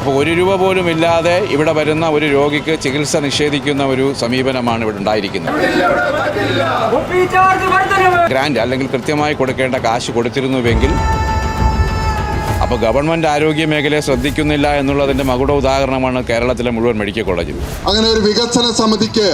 അപ്പോൾ ഒരു രൂപ പോലും ഇല്ലാതെ ഇവിടെ വരുന്ന ഒരു രോഗിക്ക് ചികിത്സ നിഷേധിക്കുന്ന ഒരു സമീപനമാണ് ഇവിടെ ഉണ്ടായിരിക്കുന്നത്. ഗ്രാൻഡ് അല്ലെങ്കിൽ കൃത്യമായി കൊടുക്കേണ്ട കാശ് കൊടുത്തിരുന്നുവെങ്കിൽ അപ്പോൾ ഗവൺമെന്റ് ആരോഗ്യ മേഖലയെ ശ്രദ്ധിക്കുന്നില്ല എന്നുള്ളതിന്റെ മകുട ഉദാഹരണമാണ് കേരളത്തിലെ മുഴുവൻ മെഡിക്കൽ കോളേജിൽ അങ്ങനെ ഒരു വികസന സമിതിക്ക്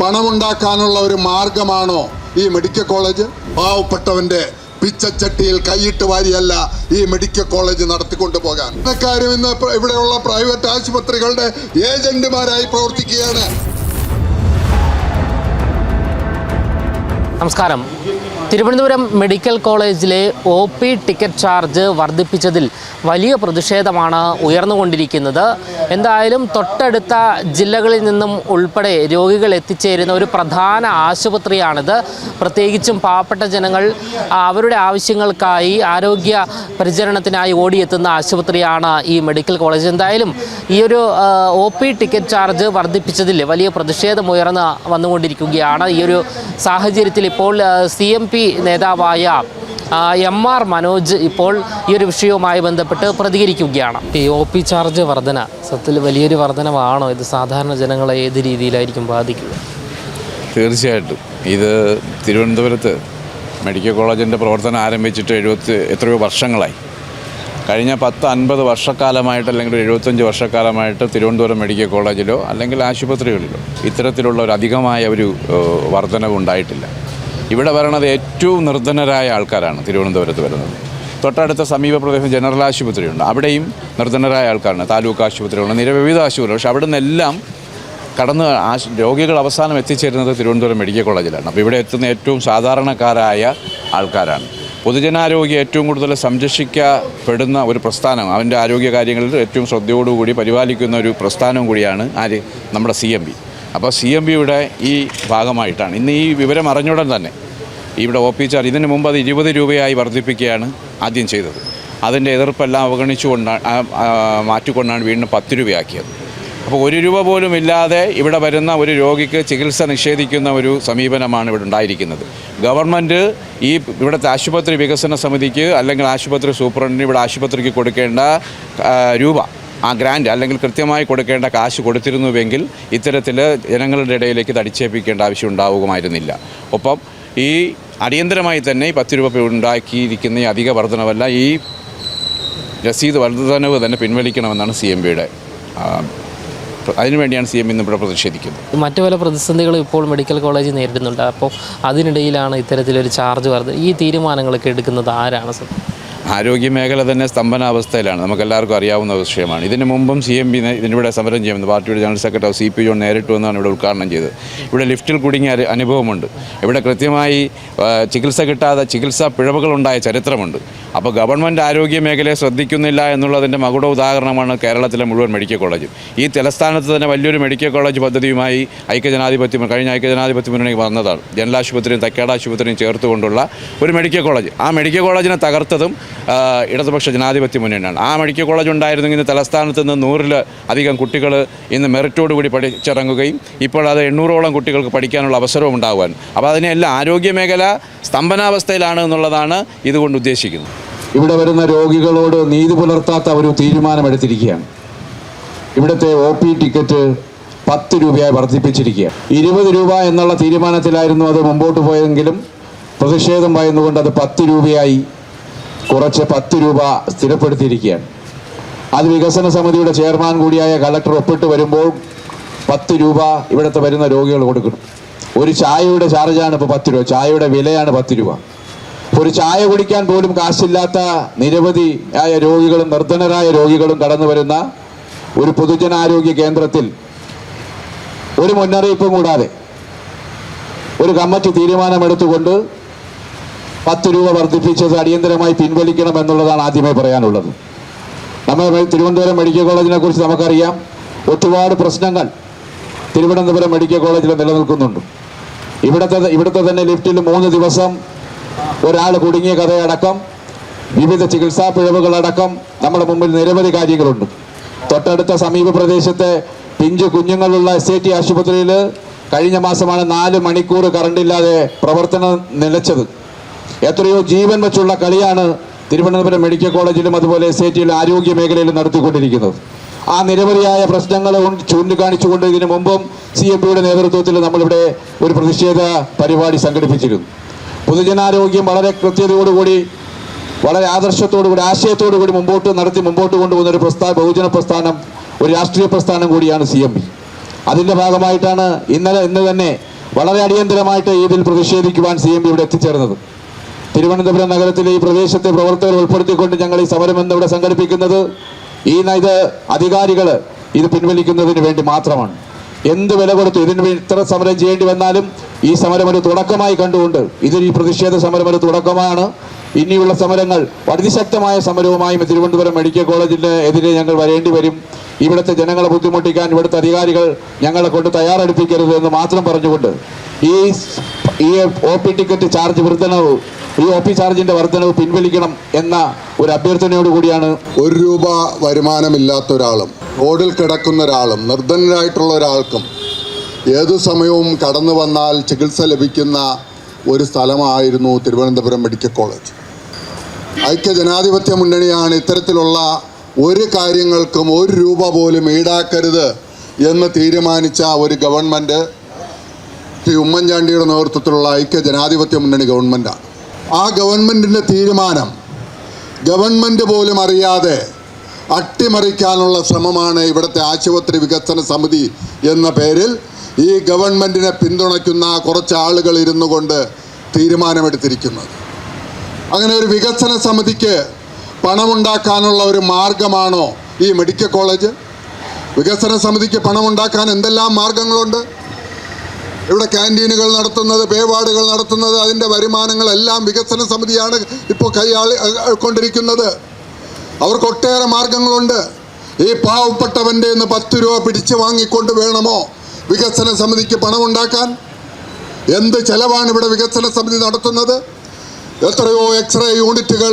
പണമുണ്ടാക്കാനുള്ള ഒരു മാർഗമാണോ ഈ മെഡിക്കൽ കോളേജ്? പാവപ്പെട്ടവന്റെ പിച്ചച്ചട്ടിയിൽ കൈയിട്ട് വാരിയല്ല ഈ മെഡിക്കൽ കോളേജ് നടത്തിക്കൊണ്ടു പോകാൻ കാര്യം ഇന്ന് ഇവിടെയുള്ള പ്രൈവറ്റ് ആശുപത്രികളുടെ ഏജന്റുമാരായി പ്രവർത്തിക്കുകയാണ്. നമസ്കാരം. തിരുവനന്തപുരം മെഡിക്കൽ കോളേജിലെ ഒ പി ടിക്കറ്റ് ചാർജ് വർദ്ധിപ്പിച്ചതിൽ വലിയ പ്രതിഷേധമാണ് ഉയർന്നുകൊണ്ടിരിക്കുന്നത്. എന്തായാലും തൊട്ടടുത്ത ജില്ലകളിൽ നിന്നും ഉൾപ്പെടെ രോഗികൾ എത്തിച്ചേരുന്ന ഒരു പ്രധാന ആശുപത്രിയാണിത്. പ്രത്യേകിച്ചും പാവപ്പെട്ട ജനങ്ങൾ അവരുടെ ആവശ്യങ്ങൾക്കായി ആരോഗ്യ പരിചരണത്തിനായി ഓടിയെത്തുന്ന ആശുപത്രിയാണ് ഈ മെഡിക്കൽ കോളേജ്. എന്തായാലും ഈ ഒരു ഒ പി ടിക്കറ്റ് ചാർജ് വർദ്ധിപ്പിച്ചതിൽ വലിയ പ്രതിഷേധം ഉയർന്ന് വന്നുകൊണ്ടിരിക്കുകയാണ്. ഈ ഒരു സാഹചര്യത്തിൽ ഇപ്പോൾ സി എം പി നേതാവായ എം ആർ മനോജ് ഇപ്പോൾ ഈ ഒരു വിഷയവുമായി ബന്ധപ്പെട്ട് പ്രതികരിക്കുകയാണ്. ഈ ഒ പി ചാർജ് വർധന സത്യത്തിൽ വലിയൊരു വർധനമാണോ ഇത് സാധാരണ ജനങ്ങളെ ഏത് രീതിയിലായിരിക്കും ബാധിക്കുക? തീർച്ചയായിട്ടും. ഇത് തിരുവനന്തപുരത്ത് മെഡിക്കൽ കോളേജിന്റെ പ്രവർത്തനം ആരംഭിച്ചിട്ട് എഴുപത്തി എത്രയോ വർഷങ്ങളായി. കഴിഞ്ഞ പത്ത് അൻപത് വർഷക്കാലമായിട്ട് അല്ലെങ്കിൽ എഴുപത്തഞ്ച് വർഷക്കാലമായിട്ട് തിരുവനന്തപുരം മെഡിക്കൽ കോളേജിലോ അല്ലെങ്കിൽ ആശുപത്രികളിലോ ഇത്തരത്തിലുള്ള ഒരു അധികമായ ഒരു വർധനവ് ഉണ്ടായിട്ടില്ല ഇവിടെ വരണത് ഏറ്റവും നിർധനരായ ആൾക്കാരാണ് തിരുവനന്തപുരത്ത് വരുന്നത്. തൊട്ടടുത്ത സമീപ പ്രദേശം ജനറൽ ആശുപത്രിയുണ്ട്. അവിടെയും നിർധനരായ ആൾക്കാരാണ്. താലൂക്ക് ആശുപത്രികളുണ്ട്. നിരവിധ ആശുപത്രികൾ. പക്ഷേ അവിടെ നിന്നെല്ലാം കടന്ന് രോഗികൾ അവസാനം എത്തിച്ചേരുന്നത് തിരുവനന്തപുരം മെഡിക്കൽ കോളേജിലാണ്. അപ്പോൾ ഇവിടെ എത്തുന്ന ഏറ്റവും സാധാരണക്കാരായ ആൾക്കാരാണ്. പൊതുജനാരോഗ്യം ഏറ്റവും കൂടുതൽ സംരക്ഷിക്കപ്പെടുന്ന ഒരു പ്രസ്ഥാനം അവന്റെ ആരോഗ്യ കാര്യങ്ങളിൽ ഏറ്റവും ശ്രദ്ധയോടുകൂടി പരിപാലിക്കുന്ന ഒരു പ്രസ്ഥാനം കൂടിയാണ് ആര്? നമ്മുടെ സി എം ബി. അപ്പോൾ സി എം ബിയുടെ ഈ ഭാഗമായിട്ടാണ്. ഇന്ന് ഈ വിവരം അറിഞ്ഞുടൻ തന്നെ ഇവിടെ ഒ പി ചാർജ് ഇതിന് മുമ്പ് അത് ഇരുപത് രൂപയായി വർദ്ധിപ്പിക്കുകയാണ് ആദ്യം ചെയ്തത്. അതിന്റെ എതിർപ്പെല്ലാം അവഗണിച്ചുകൊണ്ടാണ് മാറ്റിക്കൊണ്ടാണ് വീണ്ടും പത്ത് രൂപയാക്കിയത്. അപ്പോൾ ഒരു രൂപ പോലും ഇല്ലാതെ ഇവിടെ വരുന്ന ഒരു രോഗിക്ക് ചികിത്സ നിഷേധിക്കുന്ന ഒരു സമീപനമാണ് ഇവിടെ ഉണ്ടായിരിക്കുന്നത്. ഗവൺമെന്റ് ഈ ഇവിടുത്തെ ആശുപത്രി വികസന സമിതിക്ക് അല്ലെങ്കിൽ ആശുപത്രി സൂപ്രണ്ടിന് ഇവിടെ ആശുപത്രിക്ക് കൊടുക്കേണ്ട രൂപ ആ ഗ്രാൻഡ് അല്ലെങ്കിൽ കൃത്യമായി കൊടുക്കേണ്ട കാശ് കൊടുത്തിരുന്നുവെങ്കിൽ ഇത്തരത്തിൽ ജനങ്ങളുടെ ഇടയിലേക്ക് തടിച്ചേപ്പിക്കേണ്ട ആവശ്യം ഉണ്ടാവുമായിരുന്നില്ല. ഒപ്പം ഈ അടിയന്തരമായി തന്നെ ഈ പത്ത് രൂപ ഉണ്ടാക്കിയിരിക്കുന്ന ഈ അധിക വർധനവല്ല ഈ രസീത് വർധനവ് തന്നെ പിൻവലിക്കണമെന്നാണ് സി എം ബിയുടെ അതിനുവേണ്ടിയാണ് സി എം ഇന്ന് ഇവിടെ പ്രതിഷേധിക്കുന്നത്. മറ്റു പല പ്രതിസന്ധികളും ഇപ്പോൾ മെഡിക്കൽ കോളേജ് നേരിടുന്നുണ്ട്. അപ്പോൾ അതിനിടയിലാണ് ഇത്തരത്തിലൊരു ചാർജ് വർദ്ധന ഈ തീരുമാനങ്ങളൊക്കെ എടുക്കുന്നത് ആരാണ് സത്യം ആരോഗ്യ മേഖല തന്നെ സ്തംഭനാവസ്ഥയിലാണ്. നമുക്കെല്ലാവർക്കും അറിയാവുന്ന വിഷയമാണ്. ഇതിന് മുമ്പും സി എം പി ഇതിനിവിടെ സമരം ചെയ്യുന്നത്. പാർട്ടിയുടെ general secretary C P John നേരിട്ട് വന്നാണ് ഇവിടെ ഉദ്ഘാടനം ചെയ്തത്. ഇവിടെ ലിഫ്റ്റിൽ കുടുങ്ങിയ അനുഭവമുണ്ട്. ഇവിടെ കൃത്യമായി ചികിത്സ കിട്ടാതെ ചികിത്സാ പിഴവുകളുണ്ടായ ചരിത്രമുണ്ട്. അപ്പോൾ ഗവൺമെന്റ് ആരോഗ്യ മേഖലയെ ശ്രദ്ധിക്കുന്നില്ല എന്നുള്ളതിന്റെ മകുട ഉദാഹരണമാണ് കേരളത്തിലെ മുഴുവൻ മെഡിക്കൽ കോളേജ്. ഈ തലസ്ഥാനത്ത് തന്നെ വലിയൊരു മെഡിക്കൽ കോളേജ് പദ്ധതിയുമായി ഐക്യജനാധിപത്യം കഴിഞ്ഞ ഐക്യജനാധിപത്യ മുന്നണി വന്നതാണ്. ജനറൽ ആശുപത്രിയും തക്കേട ആശുപത്രിയും ചേർത്തുകൊണ്ടുള്ള ഒരു മെഡിക്കൽ കോളേജ്. ആ മെഡിക്കൽ കോളേജിനെ തകർത്തതും ഇടതുപക്ഷ ജനാധിപത്യ മുന്നണിയാണ്. ആ മെഡിക്കൽ കോളേജ് ഉണ്ടായിരുന്നെങ്കിൽ തലസ്ഥാനത്ത് നിന്ന് നൂറിൽ അധികം കുട്ടികൾ ഇന്ന് മെറിറ്റോട് കൂടി പഠിച്ചിറങ്ങുകയും ഇപ്പോൾ അത് എണ്ണൂറോളം കുട്ടികൾക്ക് പഠിക്കാനുള്ള അവസരവും ഉണ്ടാകുവാൻ. അപ്പോൾ അതിനെല്ലാം ആരോഗ്യ മേഖല സ്തംഭനാവസ്ഥയിലാണ് എന്നുള്ളതാണ് ഇതുകൊണ്ട് ഉദ്ദേശിക്കുന്നത്. ഇവിടെ വരുന്ന രോഗികളോട് നീതി പുലർത്താത്ത ഒരു തീരുമാനമെടുത്തിരിക്കുകയാണ്. ഇവിടുത്തെ ഒ പി ടിക്കറ്റ് പത്ത് രൂപയായി വർദ്ധിപ്പിച്ചിരിക്കുക ഇരുപത് രൂപ എന്നുള്ള തീരുമാനത്തിലായിരുന്നു അത് മുമ്പോട്ട് പോയെങ്കിലും പ്രതിഷേധം ഭയന്നുകൊണ്ട് അത് പത്ത് രൂപയായി കുറച്ച് പത്ത് രൂപ സ്ഥിരപ്പെടുത്തിയിരിക്കുകയാണ്. അത് വികസന സമിതിയുടെ ചെയർമാൻ കൂടിയായ കളക്ടർ ഒപ്പിട്ട് വരുമ്പോൾ പത്ത് രൂപ ഇവിടുത്തെ വരുന്ന രോഗികൾ കൊടുക്കണം. ഒരു ചായയുടെ ചാർജാണ് ഇപ്പോൾ പത്ത് രൂപ. ചായയുടെ വിലയാണ് പത്ത് രൂപ. ഒരു ചായ കുടിക്കാൻ പോലും കാശില്ലാത്ത നിരവധി ആയ രോഗികളും നിർധനരായ രോഗികളും കടന്നു വരുന്ന ഒരു പൊതുജനാരോഗ്യ കേന്ദ്രത്തിൽ ഒരു മുന്നറിയിപ്പും കൂടാതെ ഒരു കമ്മിറ്റി തീരുമാനമെടുത്തുകൊണ്ട് പത്ത് രൂപ വർദ്ധിപ്പിച്ചത് അടിയന്തരമായി പിൻവലിക്കണം എന്നുള്ളതാണ് ആദ്യമേ പറയാനുള്ളത്. നമ്മൾ തിരുവനന്തപുരം മെഡിക്കൽ കോളേജിനെ കുറിച്ച് നമുക്കറിയാം. ഒരുപാട് പ്രശ്നങ്ങൾ തിരുവനന്തപുരം മെഡിക്കൽ കോളേജിൽ നിലനിൽക്കുന്നുണ്ട്. ഇവിടുത്തെ ഇവിടുത്തെ തന്നെ ലിഫ്റ്റിൽ മൂന്ന് ദിവസം ഒരാൾ കുടുങ്ങിയ കഥയടക്കം വിവിധ ചികിത്സാ പിഴവുകളടക്കം നമ്മുടെ മുമ്പിൽ നിരവധി കാര്യങ്ങളുണ്ട്. തൊട്ടടുത്ത സമീപ പ്രദേശത്തെ പിഞ്ചു കുഞ്ഞുങ്ങളുള്ള എസ് ടി ആശുപത്രിയിൽ കഴിഞ്ഞ മാസമാണ് നാല് മണിക്കൂർ കറണ്ടില്ലാതെ പ്രവർത്തനം നിലച്ചത്. എത്രയോ ജീവൻ വെച്ചുള്ള കളിയാണ് തിരുവനന്തപുരം മെഡിക്കൽ കോളേജിലും അതുപോലെ എസ് ഐ ടിയിലും ആരോഗ്യ മേഖലയിലും നടത്തിക്കൊണ്ടിരിക്കുന്നത്. ആ നിരവധിയായ പ്രശ്നങ്ങൾ കൊണ്ട് ചൂണ്ടിക്കാണിച്ചുകൊണ്ട് ഇതിനു മുമ്പും സി എം പിയുടെ നേതൃത്വത്തിൽ നമ്മളിവിടെ ഒരു പ്രതിഷേധ പരിപാടി സംഘടിപ്പിച്ചിരുന്നു. പൊതുജനാരോഗ്യം വളരെ കൃത്യതയോടുകൂടി വളരെ ആദർശത്തോടുകൂടി ആശയത്തോടുകൂടി മുമ്പോട്ട് നടത്തി മുമ്പോട്ട് കൊണ്ടുപോകുന്ന ഒരു പ്രസ്ഥാന ബഹുജന പ്രസ്ഥാനം ഒരു രാഷ്ട്രീയ പ്രസ്ഥാനം കൂടിയാണ് സി എം പി അതിന്റെ ഭാഗമായിട്ടാണ് ഇന്നലെ ഇന്ന് തന്നെ വളരെ അടിയന്തരമായിട്ട് ഇതിൽ പ്രതിഷേധിക്കുവാൻ സി എം പി ഇവിടെ എത്തിച്ചേർന്നത്. തിരുവനന്തപുരം നഗരത്തിലെ ഈ പ്രദേശത്തെ പ്രവർത്തകർ ഉൾപ്പെടുത്തിക്കൊണ്ട് ഞങ്ങൾ ഈ സമരം എന്ന് ഇവിടെ സംഘടിപ്പിക്കുന്നത്. ഈ ഇത് അധികാരികൾ ഇത് പിൻവലിക്കുന്നതിന് വേണ്ടി മാത്രമാണ്. എന്ത് വില കൊടുത്തു ഇതിന് ഇത്ര സമരം ചെയ്യേണ്ടി വന്നാലും ഈ സമരം ഒരു തുടക്കമായി കണ്ടുകൊണ്ട് ഇതിൽ ഈ പ്രതിഷേധ സമരം ഒരു തുടക്കമാണ്. ഇനിയുള്ള സമരങ്ങൾ അതിശക്തമായ സമരവുമായും തിരുവനന്തപുരം മെഡിക്കൽ കോളേജിന്റെ എതിരെ ഞങ്ങൾ വരേണ്ടി വരും. ഇവിടുത്തെ ജനങ്ങളെ ബുദ്ധിമുട്ടിക്കാൻ ഇവിടുത്തെ അധികാരികൾ ഞങ്ങളെ കൊണ്ട് തയ്യാറെടുപ്പിക്കരുത് എന്ന് മാത്രം പറഞ്ഞുകൊണ്ട് ഈ ഈ ഒ പി ടിക്കറ്റ് ചാർജ് വർധനവ് ഈ ഒ പി ചാർജിന്റെ വർധനവ് പിൻവലിക്കണം എന്ന ഒരു അഭ്യർത്ഥനയോടുകൂടിയാണ് ഒരു രൂപ വരുമാനമില്ലാത്ത ഒരാളും റോഡിൽ കിടക്കുന്ന ഒരാളും നിർധനരായിട്ടുള്ള ഒരാൾക്കും ഏതു സമയവും കടന്നു വന്നാൽ ചികിത്സ ലഭിക്കുന്ന ഒരു സ്ഥലമായിരുന്നു തിരുവനന്തപുരം മെഡിക്കൽ കോളേജ്. ഐക്യ ജനാധിപത്യ മുന്നണിയാണ് ഇത്തരത്തിലുള്ള ഒരു കാര്യങ്ങൾക്കും ഒരു രൂപ പോലും ഈടാക്കരുത് എന്ന് തീരുമാനിച്ച ഒരു ഗവൺമെന്റ് ശ്രീ ഉമ്മൻചാണ്ടിയുടെ നേതൃത്വത്തിലുള്ള ഐക്യ ജനാധിപത്യ മുന്നണി ഗവൺമെന്റാണ് ആ ഗവൺമെന്റിന്റെ തീരുമാനം ഗവൺമെന്റ് പോലും അറിയാതെ അട്ടിമറിക്കാനുള്ള ശ്രമമാണ് ഇവിടുത്തെ ആശുപത്രി വികസന സമിതി എന്ന പേരിൽ ഈ ഗവൺമെന്റിനെ പിന്തുണയ്ക്കുന്ന കുറച്ച് ആളുകൾ ഇരുന്നു കൊണ്ട് തീരുമാനമെടുത്തിരിക്കുന്നത്. അങ്ങനെ ഒരു വികസന സമിതിക്ക് പണമുണ്ടാക്കാനുള്ള ഒരു മാർഗമാണോ ഈ മെഡിക്കൽ കോളേജ്? വികസന സമിതിക്ക് പണമുണ്ടാക്കാൻ എന്തെല്ലാം മാർഗങ്ങളുണ്ട്? ഇവിടെ ക്യാന്റീനുകൾ നടത്തുന്നത് പേവാടുകൾ നടത്തുന്നത് അതിന്റെ വരുമാനങ്ങളെല്ലാം വികസന സമിതിയാണ് ഇപ്പോൾ കൈയാളി കൊണ്ടിരിക്കുന്നത്. അവർക്ക് ഒട്ടേറെ മാർഗങ്ങളുണ്ട്. ഈ പാവപ്പെട്ടവന്റെ നിന്ന് പത്ത് രൂപ പിടിച്ചു വാങ്ങിക്കൊണ്ട് വേണമോ വികസന സമിതിക്ക് പണമുണ്ടാക്കാൻ? എന്ത് ചെലവാണ് ഇവിടെ വികസന സമിതി നടത്തുന്നത്? എത്രയോ എക്സ്റേ യൂണിറ്റുകൾ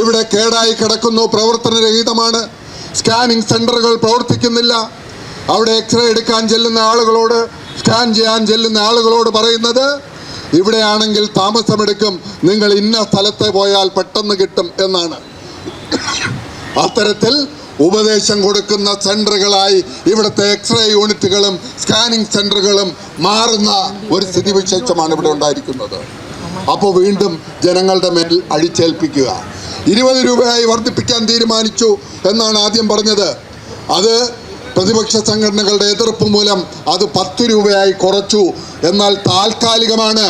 ഇവിടെ കേടായി കിടക്കുന്നു പ്രവർത്തനരഹിതമാണ്. സ്കാനിങ് സെന്ററുകൾ പ്രവർത്തിക്കുന്നില്ല. അവിടെ എക്സ്റേ എടുക്കാൻ ചെല്ലുന്ന ആളുകളോട് സ്കാൻ ചെയ്യാൻ ചെല്ലുന്ന ആളുകളോട് പറയുന്നത് ഇവിടെയാണെങ്കിൽ താമസമെടുക്കും. നിങ്ങൾ ഇന്ന സ്ഥലത്ത് പോയാൽ പെട്ടെന്ന് കിട്ടും എന്നാണ്. അത്തരത്തിൽ ഉപദേശം കൊടുക്കുന്ന സെന്ററുകളായി ഇവിടുത്തെ എക്സ്റേ യൂണിറ്റുകളും സ്കാനിങ് സെന്ററുകളും മാറുന്ന ഒരു സ്ഥിതിവിശേഷമാണ് ഇവിടെ ഉണ്ടായിരിക്കുന്നത്. അപ്പോൾ വീണ്ടും ജനങ്ങളുടെ മേൽ അഴിച്ചേൽപ്പിക്കുക ഇരുപത് രൂപയായി വർദ്ധിപ്പിക്കാൻ തീരുമാനിച്ചു എന്നാണ് ആദ്യം പറഞ്ഞത്. അത് പ്രതിപക്ഷ സംഘടനകളുടെ എതിർപ്പ് മൂലം അത് പത്ത് രൂപയായി കുറച്ചു. എന്നാൽ താൽക്കാലികമാണ്.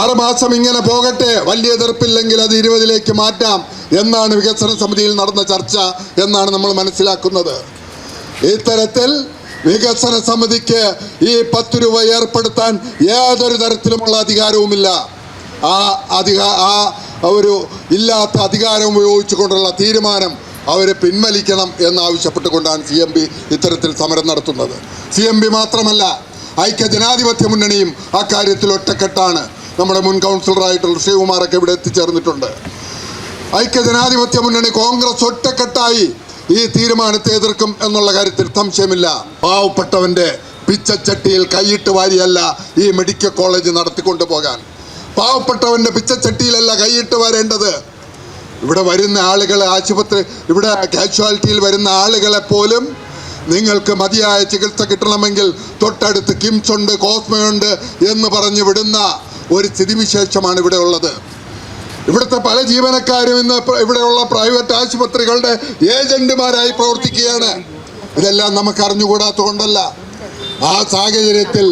ആറുമാസം ഇങ്ങനെ പോകട്ടെ വലിയ എതിർപ്പില്ലെങ്കിൽ അത് ഇരുപതിലേക്ക് മാറ്റാം എന്നാണ് വികസന സമിതിയിൽ നടന്ന ചർച്ച എന്നാണ് നമ്മൾ മനസ്സിലാക്കുന്നത്. ഇത്തരത്തിൽ വികസന സമിതിക്ക് ഈ പത്ത് രൂപ ഏർപ്പെടുത്താൻ യാതൊരു തരത്തിലുമുള്ള അധികാരവുമില്ല. ആ അധികാ ആ ഒരു ഇല്ലാത്ത അധികാരം ഉപയോഗിച്ചുകൊണ്ടുള്ള തീരുമാനം അവരെ പിൻവലിക്കണം എന്നാവശ്യപ്പെട്ടുകൊണ്ടാണ് സി എം പി ഇത്തരത്തിൽ സമരം നടത്തുന്നത്. സി എം പി മാത്രമല്ല ഐക്യ ജനാധിപത്യ മുന്നണിയും അക്കാര്യത്തിൽ ഒറ്റക്കെട്ടാണ്. നമ്മുടെ മുൻ കൗൺസിലറായിട്ടുള്ള ശ്രീകുമാറൊക്കെ ഇവിടെ എത്തിച്ചേർന്നിട്ടുണ്ട്. ഐക്യ ജനാധിപത്യ മുന്നണി കോൺഗ്രസ് ഒറ്റക്കെട്ടായി ഈ തീരുമാനത്തെ എതിർക്കും എന്നുള്ള കാര്യത്തിൽ സംശയമില്ല. പാവപ്പെട്ടവന്റെ പിച്ചച്ചട്ടിയിൽ കൈയിട്ട് വാരിയല്ല ഈ മെഡിക്കൽ കോളേജ് നടത്തിക്കൊണ്ടു പോകാൻ പാവപ്പെട്ടവന്റെ പിച്ചച്ചട്ടിയിലല്ല കൈയിട്ട് വരേണ്ടത്. ഇവിടെ വരുന്ന ആളുകളെ ആശുപത്രി ഇവിടെ കാഷ്വാലിറ്റിയിൽ വരുന്ന ആളുകളെ പോലും നിങ്ങൾക്ക് മതിയായ ചികിത്സ കിട്ടണമെങ്കിൽ തൊട്ടടുത്ത് കിംസ് ഉണ്ട് കോസ്മയുണ്ട് എന്ന് പറഞ്ഞു വിടുന്ന ഒരു സ്ഥിതിവിശേഷമാണ് ഇവിടെ ഉള്ളത്. ഇവിടുത്തെ പല ജീവനക്കാരും ഇന്ന് ഇവിടെയുള്ള പ്രൈവറ്റ് ആശുപത്രികളുടെ ഏജന്റുമാരായി പ്രവർത്തിക്കുകയാണ്. ഇതെല്ലാം നമുക്ക് അറിഞ്ഞുകൂടാത്ത കൊണ്ടല്ല ആ സാഹചര്യത്തിൽ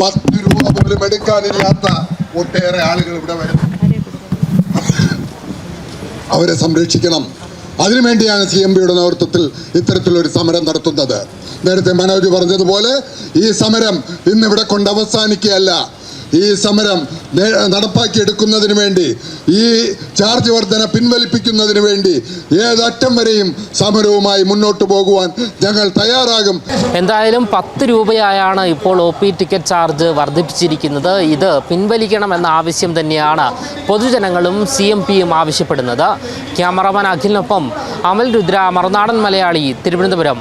പത്ത് രൂപ പോലും എടുക്കാനില്ലാത്ത ഒട്ടേറെ ആളുകൾ ഇവിടെ വരും അവരെ സംരക്ഷിക്കണം. അതിനുവേണ്ടിയാണ് സി എം പിയുടെ നേതൃത്വത്തിൽ ഇത്തരത്തിലൊരു സമരം നടത്തുന്നത്. നേരത്തെ മനോജ് പറഞ്ഞതുപോലെ ഈ സമരം ഇന്നിവിടെ കൊണ്ട് അവസാനിക്കുകയല്ല. ഈ സമരം നടപ്പാക്കിയെടുക്കുന്നതിന് വേണ്ടി ഈ ചാർജ് വർധന പിൻവലിപ്പിക്കുന്നതിന് വേണ്ടി ഏതറ്റം വരെയും സമരവുമായി മുന്നോട്ട് പോകുവാൻ ഞങ്ങൾ തയ്യാറാകും. എന്തായാലും പത്ത് രൂപയായാണ് ഇപ്പോൾ ഒ പി ടിക്കറ്റ് ചാർജ് വർദ്ധിപ്പിച്ചിരിക്കുന്നത്. ഇത് പിൻവലിക്കണമെന്ന ആവശ്യം തന്നെയാണ് പൊതുജനങ്ങളും സി എം പിയും ആവശ്യപ്പെടുന്നത്. ക്യാമറമാൻ അഖിലിനൊപ്പം അമൽ രുദ്ര മറുനാടൻ മലയാളി തിരുവനന്തപുരം.